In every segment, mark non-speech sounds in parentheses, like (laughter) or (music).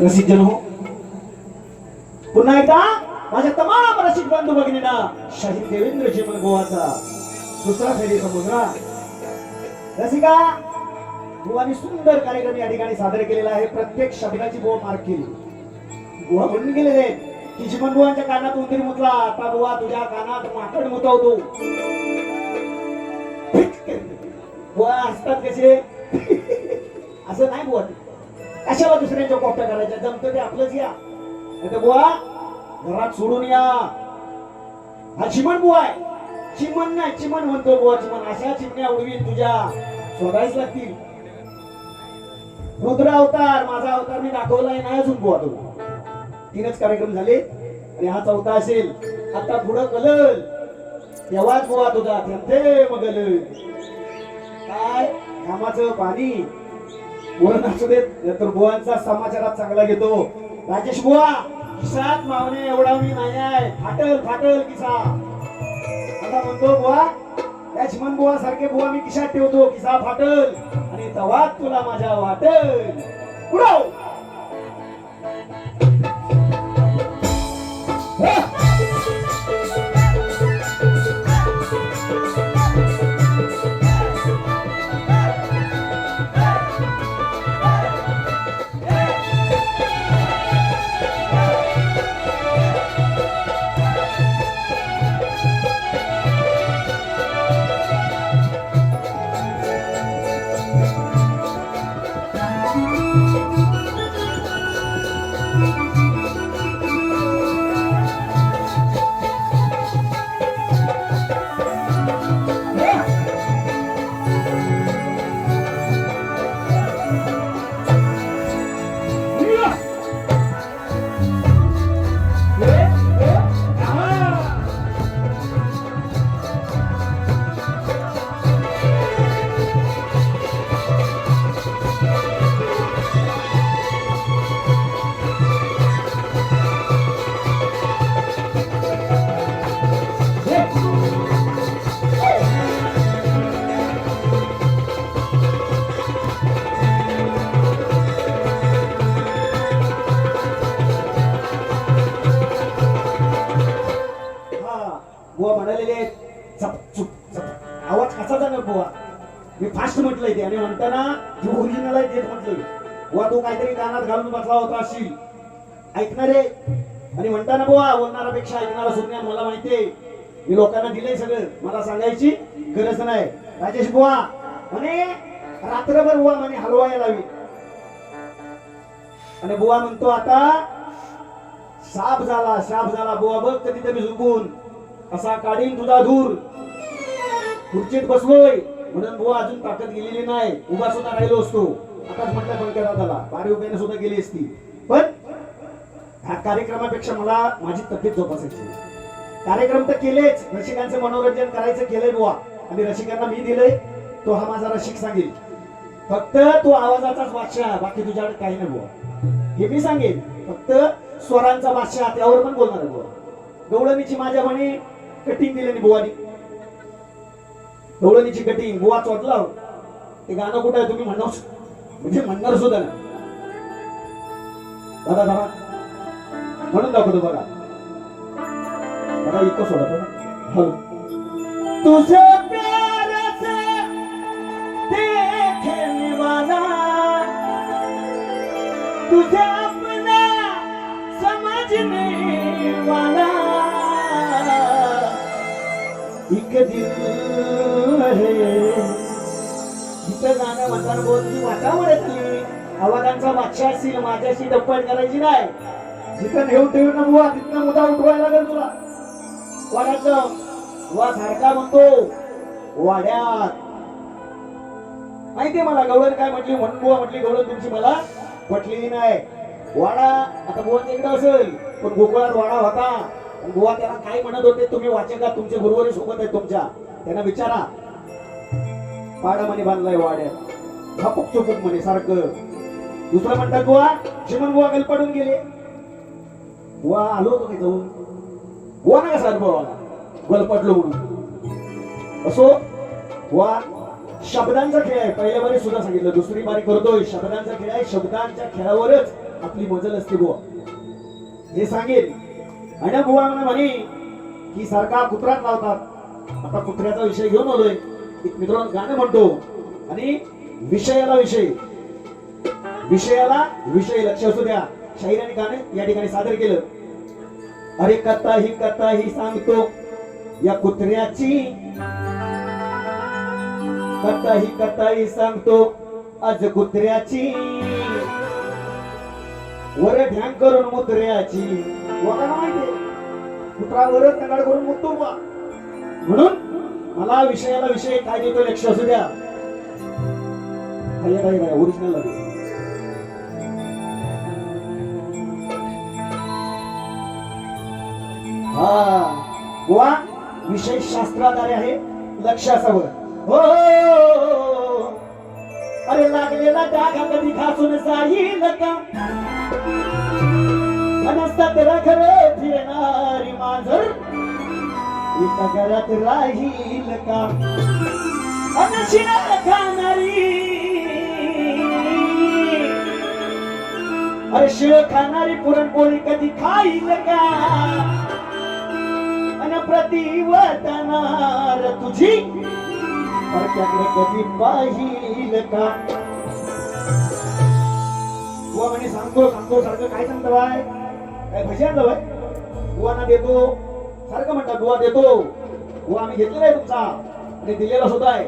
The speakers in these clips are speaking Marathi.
रसिक हो. पुन्हा एकदा माझ्या तमाम रसिक बंधू भगिनींना शाहीर देवेंद्र चिमन गोवाचा दुसरा फेरीचा मुद्रा रसिका बुवानी सुंदर कार्यक्रम या ठिकाणी सादर केलेला आहे. प्रत्येक शब्दाची गोवा मार्क केली. गोवा म्हणून गेलेले आहेत. की चिमन बुवांच्या कानात उंदीर मुतला आता बुवा तुझ्या कानात माकड मुतवतो. बुवा असतात कसे? (laughs) असं नाही बुवा कशाला दुसऱ्यांच्या कॉप्या करायच्या जमतं ते आपलंच या. नाही तर बुवा घरात सोडून या. हा चिमण बुवा आहे. चिमण नाही चिमण म्हणतो बुवा चिमण. अशा चिमण्या उडवीन तुझ्या. शोधायच लागतील. रुद्र अवतार माझा अवतार मी दाखवलाय नाही अजून बुवा तो. तीनच कार्यक्रम झाले आणि हा चौथा असेल. आता पुढं कलल. तेव्हाच बुवा तुझा थेंबे मगल. काय? कामाचं पाणी. वरण असू देत तर बुवांचा समाचारात चांगला घेतो. राजेश बुवा किसात मावणे एवढा मी नाही आहे. फाटल फाटल किसा. आता म्हणतो बुवा त्या चिमन बुवा सारखे बुवा मी किशात ठेवतो. किसा फाटल आणि तवात तुला माझ्या वाटल. उडव बुवा तो काहीतरी कानात घालून बसला होता अशी. ऐकणारे आणि म्हणताना बुवा बोलणारापेक्षा ऐकणारा सुज्ञान मला माहितीये मी लोकांना दिलंय सगळं. मला सांगायची गरज नाही. राजेश बुवा म्हणे रात्रभर बुवा म्हणे हलवायला लावी आणि बुवा म्हणतो आता साप झाला साप झाला. बुवा बघ कधी तरी झुकून. असा काढीन तुझा धूर. खुर्चीत बसलोय. म्हणून बुवा अजून ताकद गेलेली नाही. उभा सुद्धा राहिलो असतो. आताच म्हटलं पण केला त्याला बारी उभ्याने सुद्धा गेली असती. पण ह्या कार्यक्रमापेक्षा मला माझी तब्येत जोपासायची कार्यक्रम तर केलेच रसिकांचं मनोरंजन करायचं केलंय बुवा. आणि रसिकांना मी दिलंय तो हा माझा रसिक सांगेल. फक्त तो आवाजाचाच बादशाह बाकी तुझ्याकडे काही नाही बुवा. हे मी सांगेन फक्त स्वरांचा बादशाह त्यावर पण बोलणार बुवा. गवळणीची माझ्या म्हणे कटिंग दिली नाही बुवानी. गवळणीची कटिंग बुवा चोटला हो. ते गाणं कुठं आहे तुम्ही म्हणणार म्हणजे म्हणणार सुद्धा नाही. दादा दादा. म्हणून दाखवतो बघा. दादा इतकं सोडा हॅलो तुझ्या प्यार से वाला अपना वाला एक दिल है इथं गाणं ती बोलती येतली आवाजांचा बादशा असतील माझ्याशी डप्पट करायची नाही. जिथं नेऊ ठेवू ना बुवा तिथनं मुद्दा उठवायला लागेल तुला. वाड्याचं वा सारखा म्हणतो वाड्यात. माहितीये मला गवळण काय म्हटली? म्हणून बुवा म्हटली गवळण तुमची मला पटलेली नाही. वाडा आता बुवांच्या इकडे असेल पण गोकुळात वाडा होता. बुवा त्याला काय म्हणत होते तुम्ही वाचका तुमचे गुरुवारी सोबत आहेत तुमच्या. त्यांना विचारा. पाडामध्ये बांधलाय वाड्यात झापूक चुपक म्हणे सारखं. दुसरं म्हणतात बुवा चिमन बुवा गल पडून गेले. बुवा आलो होतो की जाऊन. बुवा ना कसा अनुभव आला? गल पडलो म्हणून. असो बुवा शब्दांचा खेळ आहे. पहिल्या बारी सुद्धा सांगितलं. दुसरी बारी करतोय. शब्दांचा खेळ आहे. शब्दांच्या खेळावरच आपली मजल असते बुवा. हे सांगेल आणि बुवा म्हणा म्हणे की सारखा कुत्रात लावतात. आता कुत्र्याचा विषय घेऊन आलोय. मित्रांनो गाणं म्हणतो. आणि विषयाला विषय. विषयाला विषय लक्ष असू द्या. शाहीर आणि गाणं या ठिकाणी सादर केलं. अरे कथा ही कथा ही सांगतो या कुत्र्याची. कथा ही कथा ही सांगतो आज कुत्र्याची. वर ध्यान करून मुत्र्याची. हो लोकांना माहितीये कुत्रा वर तंगाड करून मुतो म्हणून मला विषयाला विषय काय देतो लक्ष असू द्या. काय काय काय ओरिजिनल लागेल हा. गोवा विशेष शास्त्राद्वारे आहे. लक्ष असावं. हो, हो, हो. अरे लागलेला डागा कधी खासून जाईल का मनस्तात रखर फिरणारी मांजर. घरात राहील का? खाणारी. अरे शिळ खाणारी पुरणपोळी कधी खाईल का? अन प्रतिवतणार तुझी परक्याकडे कधी पाहिल का? बुवा म्हणे सांगतो सांगतो सारखं काय सांगतो बाय? काय भजन बाय? बुवाना देतो. सारखं म्हणतात बुवा देतो. बुवा आम्ही घेतलेला आहे तुमचा. आणि दिलेला सुद्धा आहे.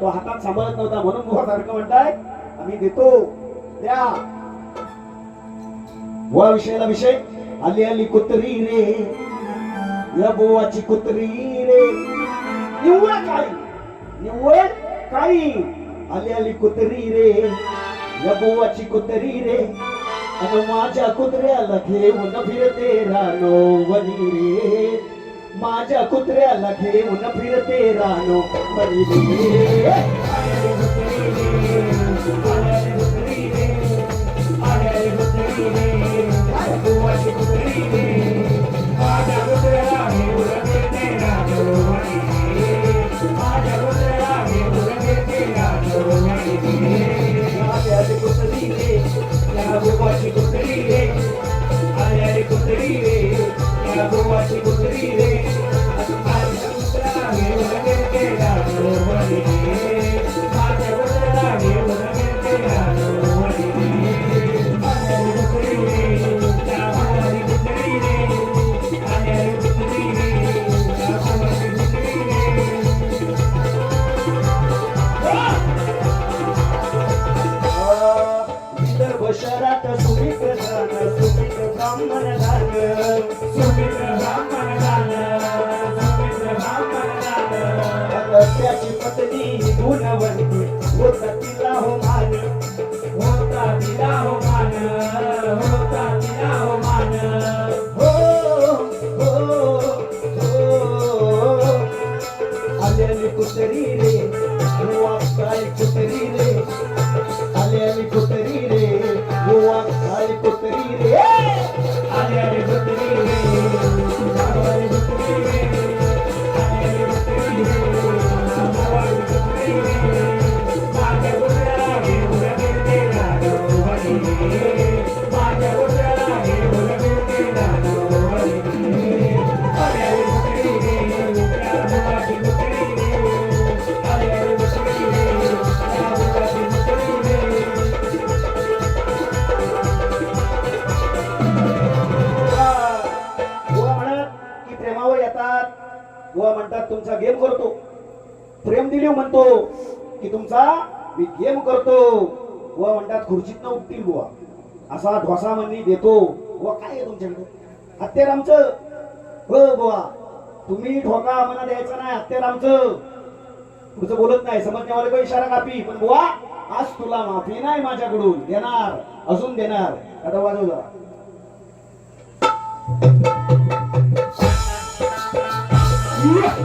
तो हातात सांभाळत नव्हता म्हणून बुवा सारखं म्हणताय आम्ही देतो. द्या. बुवा विषयाला विषय. आली आली कुत्री रे. या बोवाची कुत्री रे. निव्वळ काळी. निव्वळ काळी. आली आली कुत्री रे. या बोवाची कुत्री रे. अन माझ्या कुत्र्याला घेऊन फिरते रानो वनी रे. माझ्या कुत्र्याला घेऊन फिरते रानो por बुवा म्हणतात तुमचा गेम करतो. प्रेम दिलीव म्हणतो की तुमचा मी गेम करतो. बुवा म्हणतात खुर्चीत न उठतील बुवा. असा ढोसा म्हणणी देतो. बुवा काय आहे तुमच्याकडे? हत्यार आमचं हो बुवा तुम्ही ठोका आम्हाला द्यायचा नाही हत्यार आमचं पुढचं बोलत नाही समजण्यावाले काही इशारा कापी. पण बुवा आज तुला माफी नाही माझ्याकडून देणार अजून देणार. आता वाजव जरा. Heh.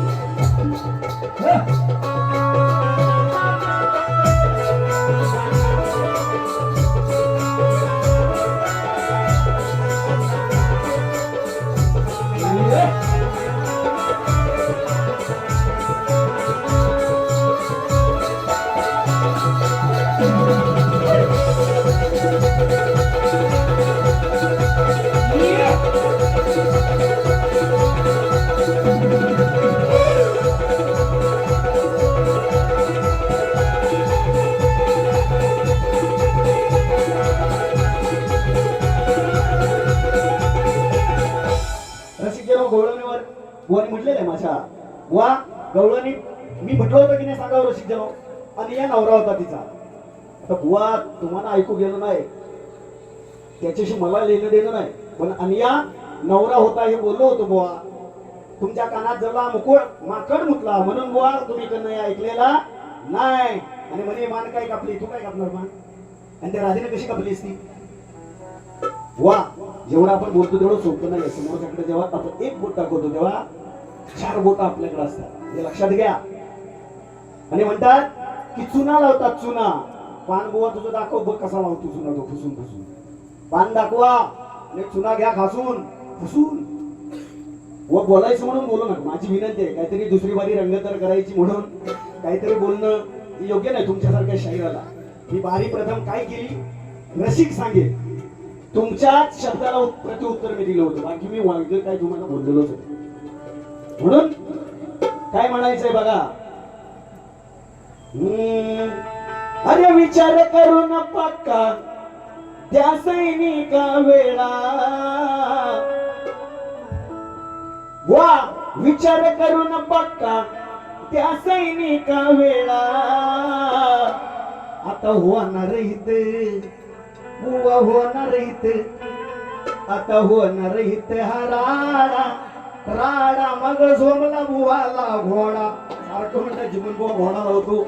जनो आणि या नवरा होता तिचा. आता बुवा तुम्हाला ऐकू गेलं नाही. त्याच्याशी मला लिहिणं देणं नाही. पण अनिया नवरा होता हे बोललो होतो बुवा. तुमच्या कानात जरला मुकुळ माकड मुतला. म्हणून बुवा तुम्ही कडनं ऐकलेला नाही. आणि म्हणे मान काय कापली? तू काय कापणार मान? आणि त्या राधेने कशी कापलीस ती वा जेवढं आपण बोलतो तेवढं सोपं नाही समोरच्याकडे जेव्हा आपण एक बोट टाकवतो तेव्हा चार बोट आपल्याकडे असतात. हे लक्षात घ्या. आणि म्हणतात की चुना लावतात चुना. पान गोवा तुझं दाखव बघ कसा लावतो चुना तो फुसून फुसून. पान दाखवा आणि चुना घ्या खासून फुसून. व बोलायचं म्हणून बोलू नका. माझी विनंती आहे काहीतरी दुसरी बारी रंगतर करायची म्हणून काहीतरी बोलणं योग्य नाही तुमच्यासारख्या शरीराला ही बारी प्रथम काय केली? रसिक सांगेल तुमच्याच शब्दाला प्रतिउत्तर मी दिलं होतं. बाकी मी वागलं काय तुम्हाला बोललेलोच म्हणून काय म्हणायचंय बघा? अरे विचार करून पक्का त्या सैनिका वेळा. वा विचार करून पक्का त्या सैनिका वेळा. आता होणार इथे. बुवा होणार इथे. आता होणार इथे हा राडा. राडा मग झोमला बुवाला घोडा. सारखं म्हणतात जीवन बुवा घोडा होतो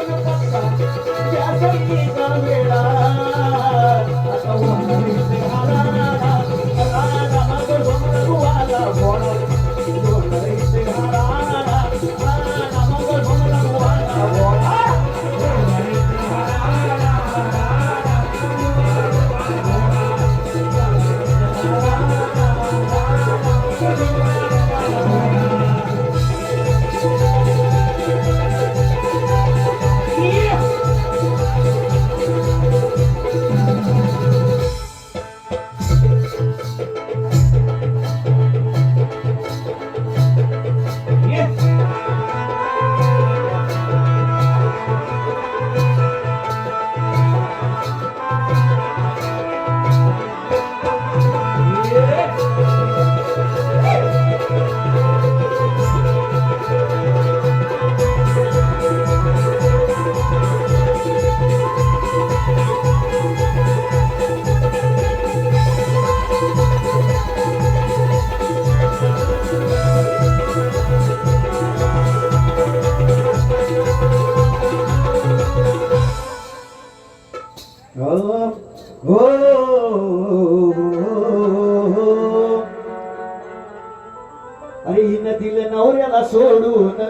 अरे हिनं दिलं नवऱ्याला सोडून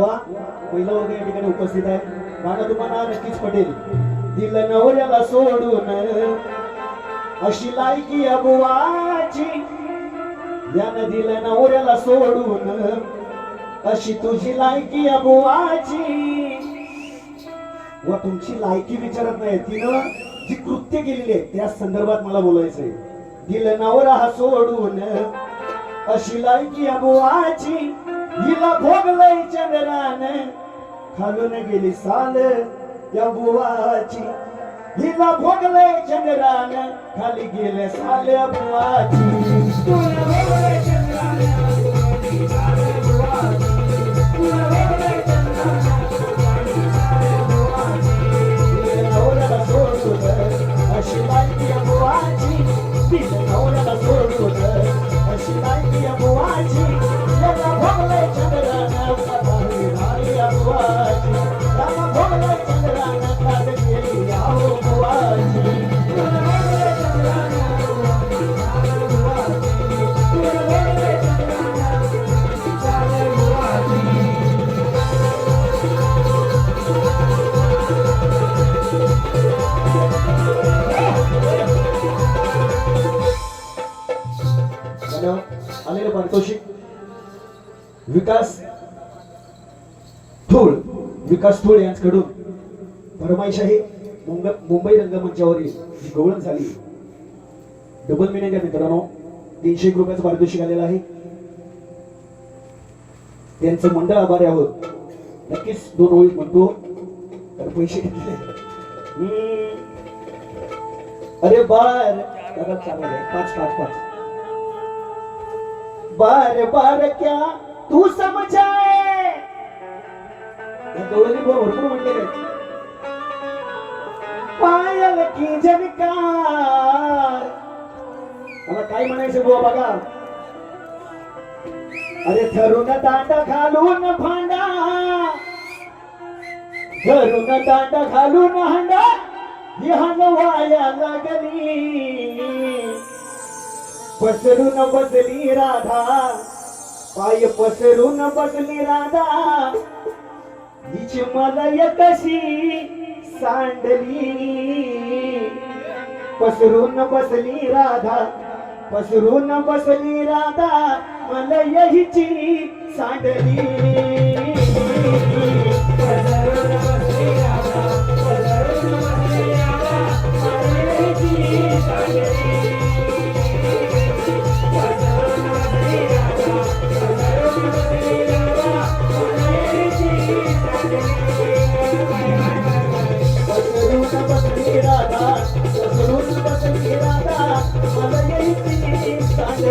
वा. पहिला वर्ग या ठिकाणी उपस्थित आहे. गाणं तुम्हाला नक्कीच पटेल. दिलं नवऱ्याला सोडून अशी लायकी अबुवाची. यानं दिलं नवऱ्याला सोडून अशी तुझी लायकी अबुवाची. व तुमची लायकी विचारत नाही तिनं. जी कृत्य केलेली आहे त्या संदर्भात मला बोलायचंय. दिल नवरा हा सोडून. अशी लायकी अबुवाची हिला भोगलय चंद्रान. खालून गेली साल या बुवाची हिला भोगलय चंद्रान. खाली गेले साल बुवाची. थोळ विकास यांच्याकडून फरमाईश आहे. मुंबई रंगमंचावरील जी गवळण झाली. डबल मिनिंग आहे मित्रांनो. तीनशे एक रुपयाचं पारितोषिक आलेलं आहे. त्यांचं मंडळ आभारी आहोत. नक्कीच दोन ओळीत म्हणतो. तर पैसे घेतले अरे बार दादा चांगलं आहे. पाच पाच पाच. बार बार क्या? तू समजाय गवळणी बुवा भरपूर म्हणलेले पायल की जनकार मला काय म्हणायचं बुवा बघा? अरे धरून दांडा घालून भांडा. धरून दांडा घालून हांडा ही हलवाया लागली. पसरून बसली राधा. पाय पसरून बसली राधा. हिची मला कशी सांडली. पसरून बसली राधा पसरून बसली राधा मला हिची सांडली.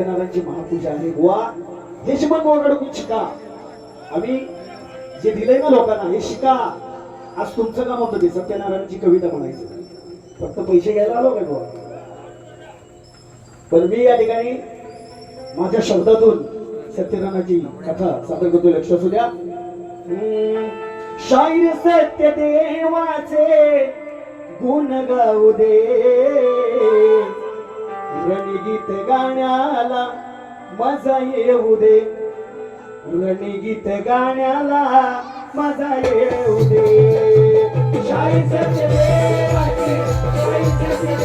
सत्यनारायणची महापूजा आहे. बुवा हे शिमन बोर्डाडून शिका. आम्ही जे दिलंय ना लोकांना हे शिका. आज तुमचं काम होतं ते सत्यनारायणची कविता म्हणायचं. फक्त पैसे घ्यायला आलो काय बुवा? पण मी या ठिकाणी माझ्या शब्दातून सत्यनारायणाची कथा सादर करतो लक्ष असू द्या. हम्म, शाहीर सत्य देवाचे गुण गाऊ दे. रणगीत गाण्याला मजा येऊ दे. रणगीत गाण्याला मजा येऊ दे. शाही सत्य देवाचे शाही सत्य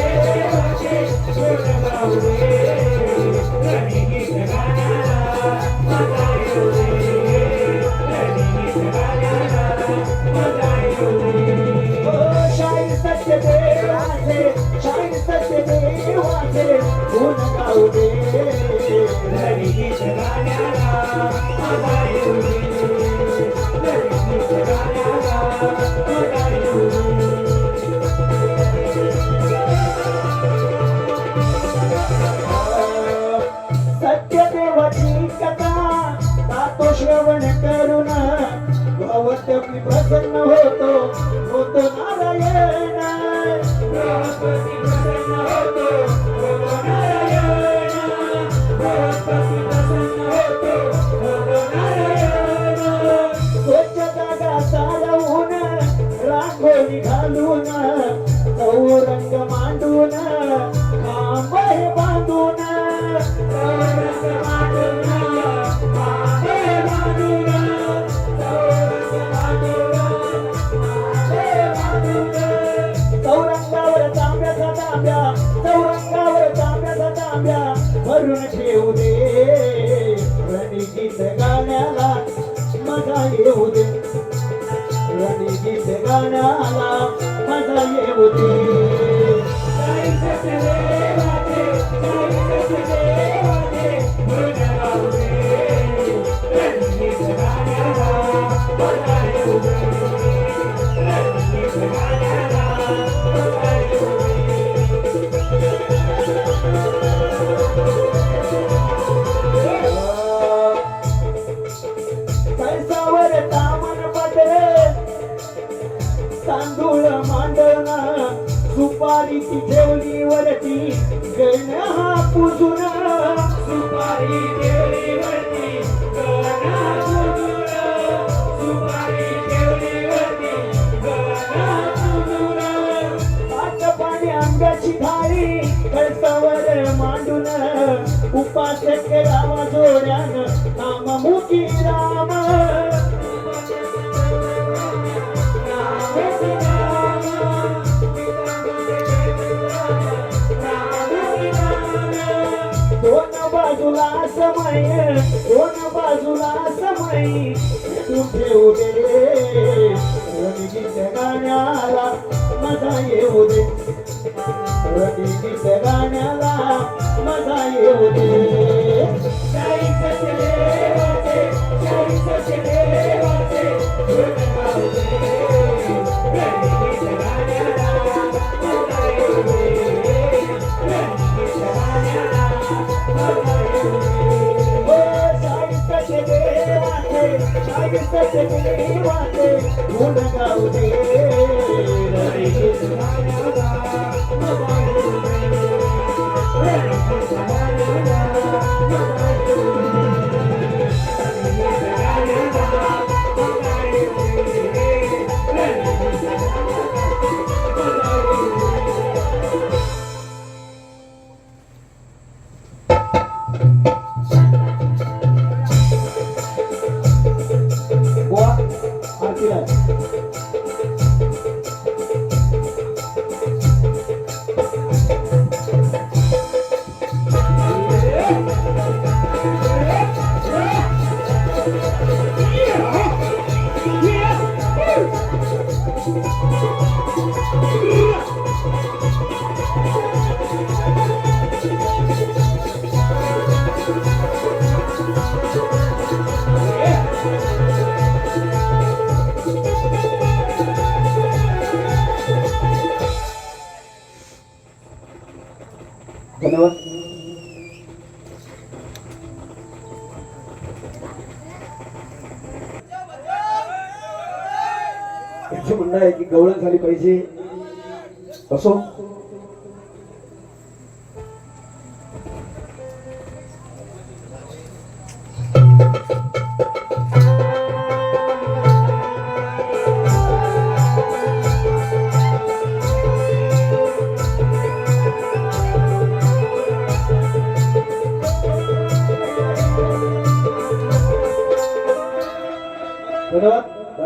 प्रसन्न होतो होतो tem Yeah. यांचं म्हणणं आहे की गवळण झाली पाहिजे. असो.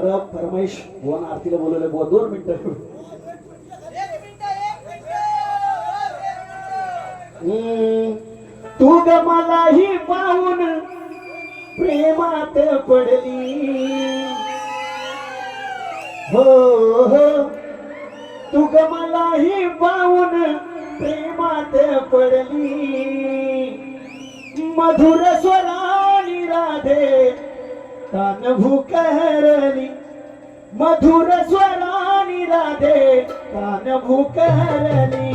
अरे परमेश भुवन आरतीला बोलवले बुवा दोन मिनिटं. तू ग मलाही पाहून प्रेमात पडली. हो हो तू ग मला ही पाहून प्रेमात पडली. मधुर स्वरा राधे कान भूकहरली मधुर स्वरानी राधे कान भूकहरली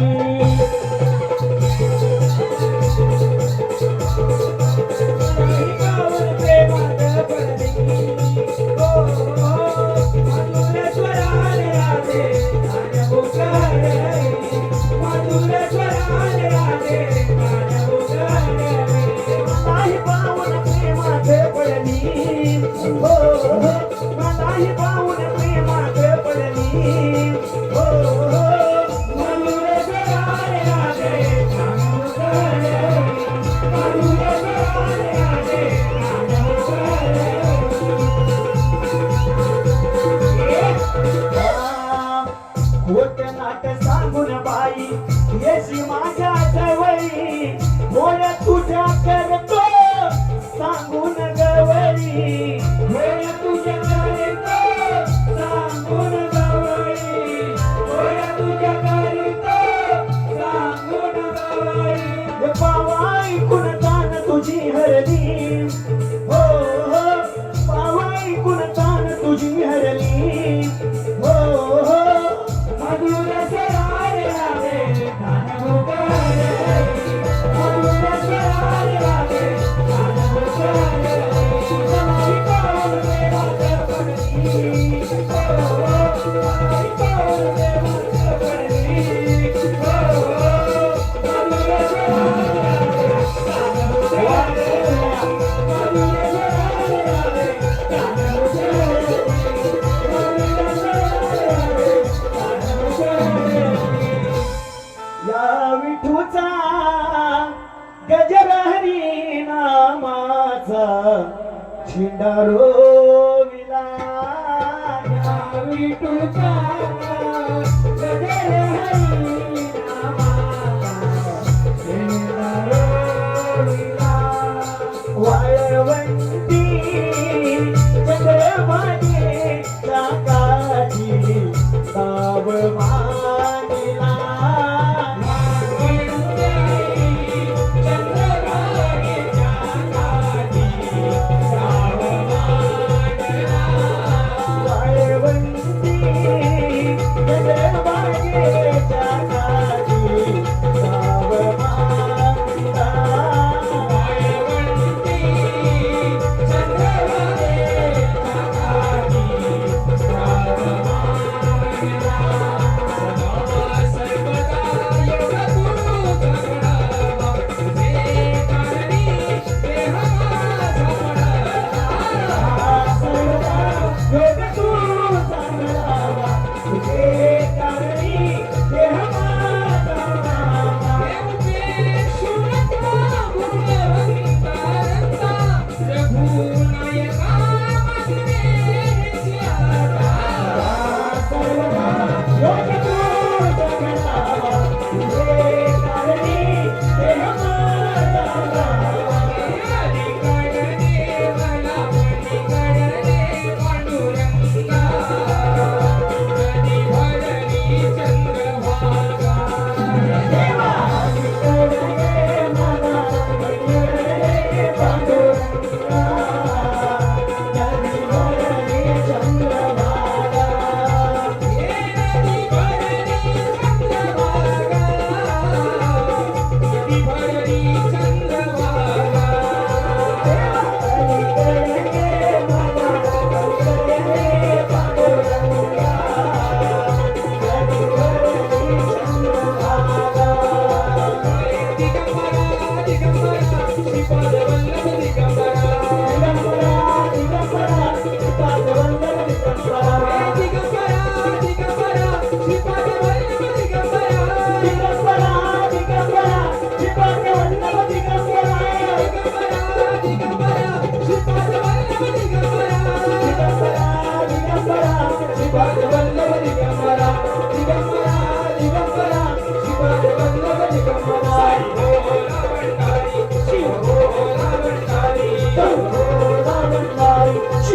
आई येशी माझ्या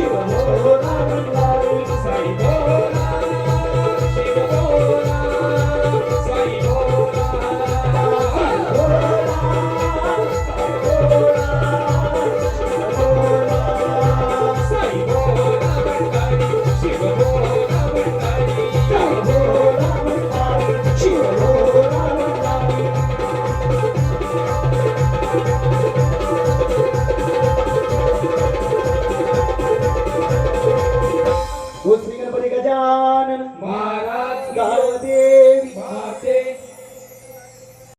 शिव